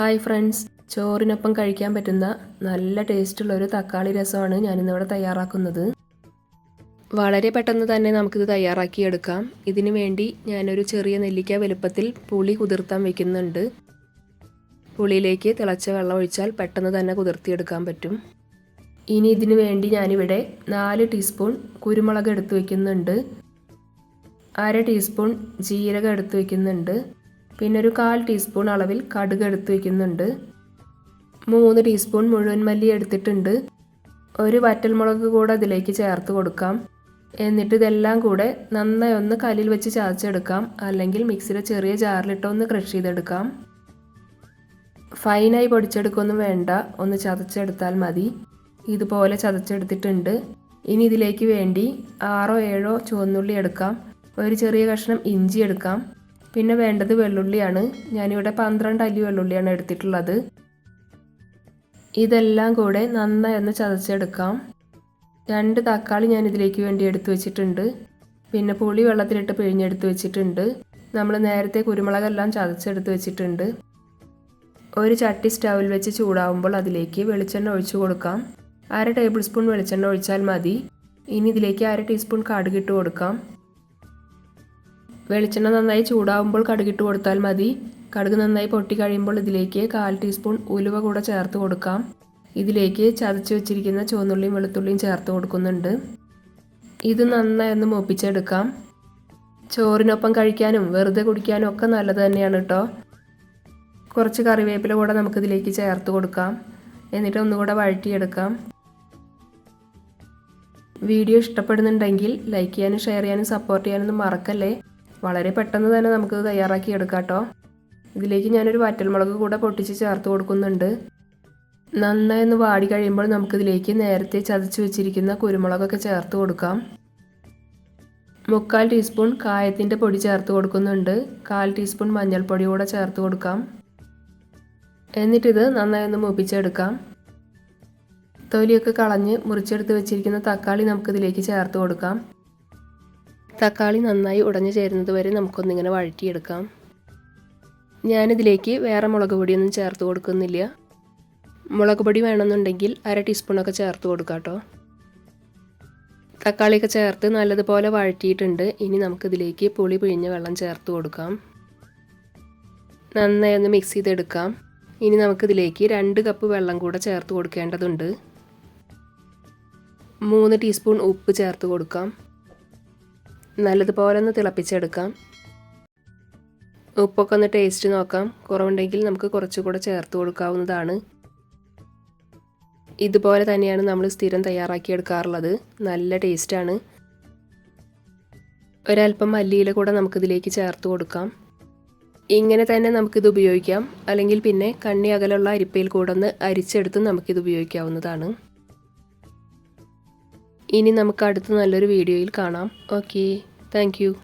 Hi friends. ചോറിനൊപ്പം കഴിക്കാൻ പറ്റുന്ന നല്ല ടേസ്റ്റുള്ള ഒരു തക്കാളി രസമാണ് ഞാനിന്നിവിടെ തയ്യാറാക്കുന്നത്. വളരെ പെട്ടെന്ന് തന്നെ നമുക്കിത് തയ്യാറാക്കിയെടുക്കാം ഇതിനു വേണ്ടി ഞാനൊരു ചെറിയ നെല്ലിക്ക വലുപ്പത്തിൽ പുളി കുതിർത്താൻ വെക്കുന്നുണ്ട്. പുളിയിലേക്ക് തിളച്ച വെള്ളം ഒഴിച്ചാൽ പെട്ടെന്ന് തന്നെ കുതിർത്തിയെടുക്കാൻ പറ്റും. ഇനി ഇതിനു വേണ്ടി ഞാനിവിടെ നാല് ടീസ്പൂൺ കുരുമുളക് എടുത്തു വയ്ക്കുന്നുണ്ട് അര ടീസ്പൂൺ ജീരകം എടുത്തു വയ്ക്കുന്നുണ്ട് പിന്നെ ഒരു കാൽ ടീസ്പൂൺ അളവിൽ കടുക് എടുത്ത് വയ്ക്കുന്നുണ്ട് മൂന്ന് ടീസ്പൂൺ മുഴുവൻ മല്ലി എടുത്തിട്ടുണ്ട്. ഒരു വറ്റൽമുളക് കൂടെ അതിലേക്ക് ചേർത്ത് കൊടുക്കാം. എന്നിട്ട് ഇതെല്ലാം കൂടെ നന്നായി ഒന്ന് കല്ലിൽ വെച്ച് ചതച്ചെടുക്കാം. അല്ലെങ്കിൽ മിക്സിയുടെ ചെറിയ ജാറിലിട്ട് ഒന്ന് ക്രഷ് ചെയ്തെടുക്കാം. ഫൈനായി പൊടിച്ചെടുക്കൊന്നും വേണ്ട. ഒന്ന് ചതച്ചെടുത്താൽ മതി. ഇതുപോലെ ചതച്ചെടുത്തിട്ടുണ്ട്. ഇനി ഇതിലേക്ക് വേണ്ടി ആറോ ഏഴോ ചുവന്നുള്ളി എടുക്കാം. ഒരു ചെറിയ കഷ്ണം ഇഞ്ചി എടുക്കാം. പിന്നെ വേണ്ടത് വെള്ളുള്ളിയാണ്. ഞാനിവിടെ പന്ത്രണ്ട് അല്ലി വെള്ളുള്ളിയാണ് എടുത്തിട്ടുള്ളത്. ഇതെല്ലാം കൂടെ നന്നായി ഒന്ന് ചതച്ചെടുക്കാം. രണ്ട് തക്കാളി ഞാൻ ഇതിലേക്ക് വേണ്ടി എടുത്തു വെച്ചിട്ടുണ്ട്. പിന്നെ പുളി വെള്ളത്തിലിട്ട് പിഴിഞ്ഞെടുത്ത് വെച്ചിട്ടുണ്ട്. നമ്മൾ നേരത്തെ കുരുമുളകെല്ലാം ചതച്ചെടുത്ത് വെച്ചിട്ടുണ്ട്. ഒരു ചട്ടി സ്റ്റൗവിൽ വെച്ച് ചൂടാവുമ്പോൾ അതിലേക്ക് വെളിച്ചെണ്ണ ഒഴിച്ചു കൊടുക്കാം. അര ടേബിൾ സ്പൂൺ വെളിച്ചെണ്ണ ഒഴിച്ചാൽ മതി. ഇനി ഇതിലേക്ക് അര ടീസ്പൂൺ കടുകിട്ട് കൊടുക്കാം. വെളിച്ചെണ്ണ നന്നായി ചൂടാവുമ്പോൾ കടുകിട്ട് കൊടുത്താൽ മതി. കടുക് നന്നായി പൊട്ടി കഴിയുമ്പോൾ ഇതിലേക്ക് കാൽ ടീസ്പൂൺ ഉലുവ കൂടെ ചേർത്ത് കൊടുക്കാം. ഇതിലേക്ക് ചതച്ച് വെച്ചിരിക്കുന്ന ചുവന്നുള്ളിയും വെളുത്തുള്ളിയും ചേർത്ത് കൊടുക്കുന്നുണ്ട്. ഇത് നന്നായി ഒന്ന് മൂപ്പിച്ചെടുക്കാം. ചോറിനൊപ്പം കഴിക്കാനും വെറുതെ കുടിക്കാനും ഒക്കെ നല്ലത് തന്നെയാണ് കേട്ടോ കുറച്ച് കറിവേപ്പില കൂടെ നമുക്കിതിലേക്ക് ചേർത്ത് കൊടുക്കാം. എന്നിട്ട് ഒന്നുകൂടെ വഴറ്റിയെടുക്കാം. വീഡിയോ ഇഷ്ടപ്പെടുന്നുണ്ടെങ്കിൽ ലൈക്ക് ചെയ്യാനും ഷെയർ ചെയ്യാനും സപ്പോർട്ട് ചെയ്യാനൊന്നും മറക്കല്ലേ? വളരെ പെട്ടെന്ന് തന്നെ നമുക്ക് തയ്യാറാക്കി എടുക്കാം കേട്ടോ ഇതിലേക്ക് ഞാനൊരു വറ്റൽമുളക് കൂടെ പൊട്ടിച്ച് ചേർത്ത് കൊടുക്കുന്നുണ്ട്. നന്നായി ഒന്ന് വാടി കഴിയുമ്പോൾ നമുക്കിതിലേക്ക് നേരത്തെ ചതച്ച് വെച്ചിരിക്കുന്ന കുരുമുളകൊക്കെ ചേർത്ത് കൊടുക്കാം. മുക്കാൽ ടീസ്പൂൺ കായത്തിന്റെ പൊടി ചേർത്ത് കൊടുക്കുന്നുണ്ട്. കാൽ ടീസ്പൂൺ മഞ്ഞൾപ്പൊടി കൂടെ ചേർത്ത് കൊടുക്കാം. എന്നിട്ടിത് നന്നായി ഒന്ന് മൂപ്പിച്ചെടുക്കാം. തൊലിയൊക്കെ കളഞ്ഞ് മുറിച്ചെടുത്ത് വെച്ചിരിക്കുന്ന തക്കാളി നമുക്കിതിലേക്ക് ചേർത്ത് കൊടുക്കാം. തക്കാളി നന്നായി ഉടഞ്ഞു ചേരുന്നത് വരെ നമുക്കൊന്നിങ്ങനെ വഴറ്റിയെടുക്കാം. ഞാനിതിലേക്ക് വേറെ മുളക് പൊടിയൊന്നും ചേർത്ത് കൊടുക്കുന്നില്ല. മുളക് പൊടി വേണമെന്നുണ്ടെങ്കിൽ അര ടീസ്പൂണൊക്കെ ചേർത്ത് കൊടുക്കാം കേട്ടോ. തക്കാളിയൊക്കെ ചേർത്ത് നല്ലതുപോലെ വഴറ്റിയിട്ടുണ്ട്. ഇനി നമുക്കിതിലേക്ക് പുളി പിഴിഞ്ഞ വെള്ളം ചേർത്ത് കൊടുക്കാം. നന്നായി ഒന്ന് മിക്സ് ചെയ്തെടുക്കാം. ഇനി നമുക്കിതിലേക്ക് രണ്ട് കപ്പ് വെള്ളം കൂടെ ചേർത്ത് കൊടുക്കേണ്ടതുണ്ട്. മൂന്ന് ടീസ്പൂൺ ഉപ്പ് ചേർത്ത് കൊടുക്കാം. നല്ലതുപോലെ ഒന്ന് തിളപ്പിച്ചെടുക്കാം. ഉപ്പൊക്കെ ഒന്ന് ടേസ്റ്റ് നോക്കാം. കുറവുണ്ടെങ്കിൽ നമുക്ക് കുറച്ചുകൂടെ ചേർത്ത് കൊടുക്കാവുന്നതാണ്. ഇതുപോലെ തന്നെയാണ് നമ്മൾ സ്ഥിരം തയ്യാറാക്കിയെടുക്കാറുള്ളത്. നല്ല ടേസ്റ്റാണ് ഒരല്പം മല്ലിയില കൂടെ നമുക്കിതിലേക്ക് ചേർത്ത് കൊടുക്കാം. ഇങ്ങനെ തന്നെ നമുക്കിത് ഉപയോഗിക്കാം. അല്ലെങ്കിൽ പിന്നെ കണ്ണി അകലുള്ള അരിപ്പയിൽ കൂടെ ഒന്ന് അരിച്ചെടുത്ത് നമുക്കിത് ഉപയോഗിക്കാവുന്നതാണ്. ഇനി നമുക്ക് അടുത്ത നല്ലൊരു വീഡിയോയിൽ കാണാം. ഓക്കെ. Thank you.